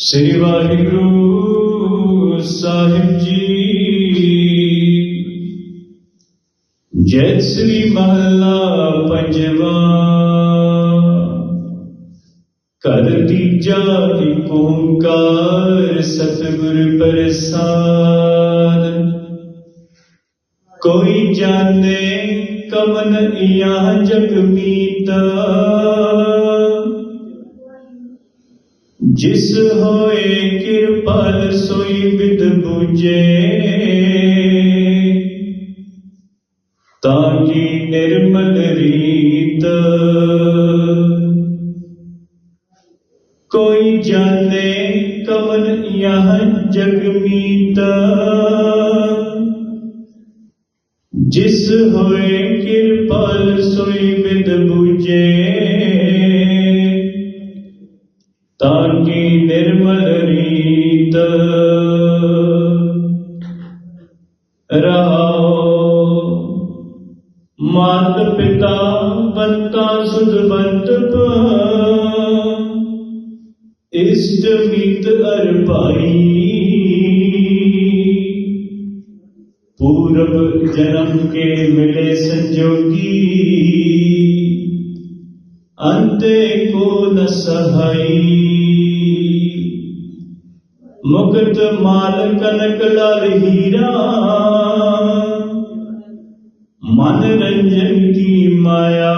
ਸ੍ਰੀ ਵਾਹਿਗੁਰੂ ਸਾਹਿਬ ਜੀ। ਜੈ ਸ੍ਰੀ ਮਹਲਾ ਪੰਜਵਾ। ਕਰ ਤੀਜਾ ਏਕ ਓੰਕਾਰ ਸਤਿਗੁਰ ਪ੍ਰਸਾਦ। ਕੋਈ ਜਾਣੇ ਕਵਨ ਇਆ ਜਗ ਮੀਤਾ। ਜਿਸ ਹੋਏ ਕਿਰਪਾਲ ਸੋਈ ਵਿਦ ਬੁਝੇ ਤਾਂ ਕੀ ਨਿਰਮਲ ਰੀਤ। ਕੋਈ ਜਾਣੇ ਕਵਨ ਯਹ ਜਗਮੀਤ ਜਿਸ ਹੋਏ ਕਿਰਪਾਲ ਸੋਈ ਵਿਦ ਬੁਝੇ ਤਾਂ ਕੀ ਨਿਰਮਲ ਰੀਤ। ਰਹਾਉ ਮਾਤ ਪਿਤਾ ਬੰਤਾ ਸੁਧ ਬੰਤ ਇਸ਼ਟ ਮਿਤ ਅਰ ਭਾਈ। ਪੂਰਬ ਜਨਮ ਕੇ ਮਿਲੇ ਸੰਜੋਗੀ। ਅੰਤੇ ਕੋ ਨ ਸਹਾਈ। ਮੁਕਤ ਮਾਲ ਕਨਕ ਲਾਲ ਹੀਰਾ। ਮਨ ਰੰਜਨ ਕੀ ਮਾਇਆ।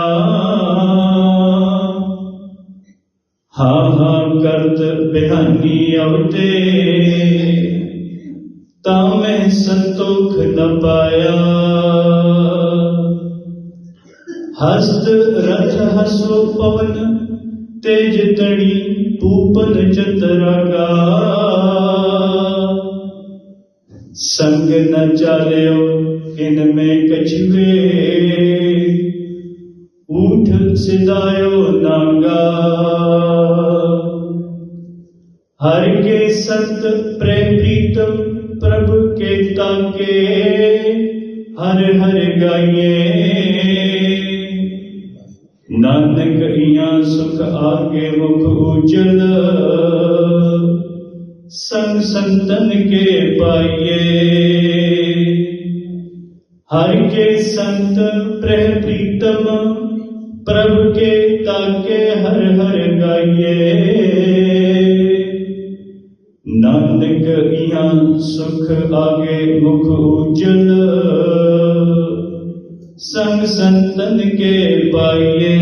ਹਾ ਹਾ ਕਰਤ ਬਿਹਾਨੀ ਅਵਤੇ। ਤਾਂ ਮੈਂ ਸੰਤੋਖ ਹਸਤ ਰਥ ਹਸੋ ਪਵਨ ਤੇਜ ਤਣੀ ਪੂਪਨ ਚਤਰਗਾ ਸੰਗ ਨ ਚਾਲਿਓ ਇਨ ਮੈਂ ਕਛਵੇ ਊਠ ਸਿਧਾਇਓ ਨਾਗਾ। ਹਰ ਕੇ ਸੰਤ ਪ੍ਰੇਮ ਪ੍ਰੀਤਮ ਪ੍ਰਭ ਕੇ ਤਾਕੇ, ਹਰ ਹਰ ਗਾਈਏ। ਨਾਨਕ ਇਆਂ ਸੁਖ ਆਗੇ ਮੁਖ ਉਜਲ। ਸੰਗ ਸੰਤਨ ਕੇ ਪਾਈਏ। ਹਰ ਕੇ ਸੰਤ ਪ੍ਰਹਿ ਪ੍ਰੀਤਮ, ਪ੍ਰਭ ਕੇ ਤਾਕੇ ਹਰ ਹਰ ਗਾਈਏ। ਨਾਨਕ ਇਆਂ ਸੁਖ ਆਗੇ ਮੁਖ ਉਜਲ। ਸੰਗ ਸੰਤਨ ਕੇ ਪਾਈਏ।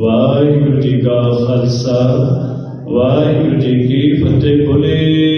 ਵਾਹਿਗੁਰੂ ਜੀ ਕਾ ਖਾਲਸਾ ਵਾਹਿਗੁਰੂ ਜੀ ਕੀ ਫਤਿਹ ਬੋਲੇ।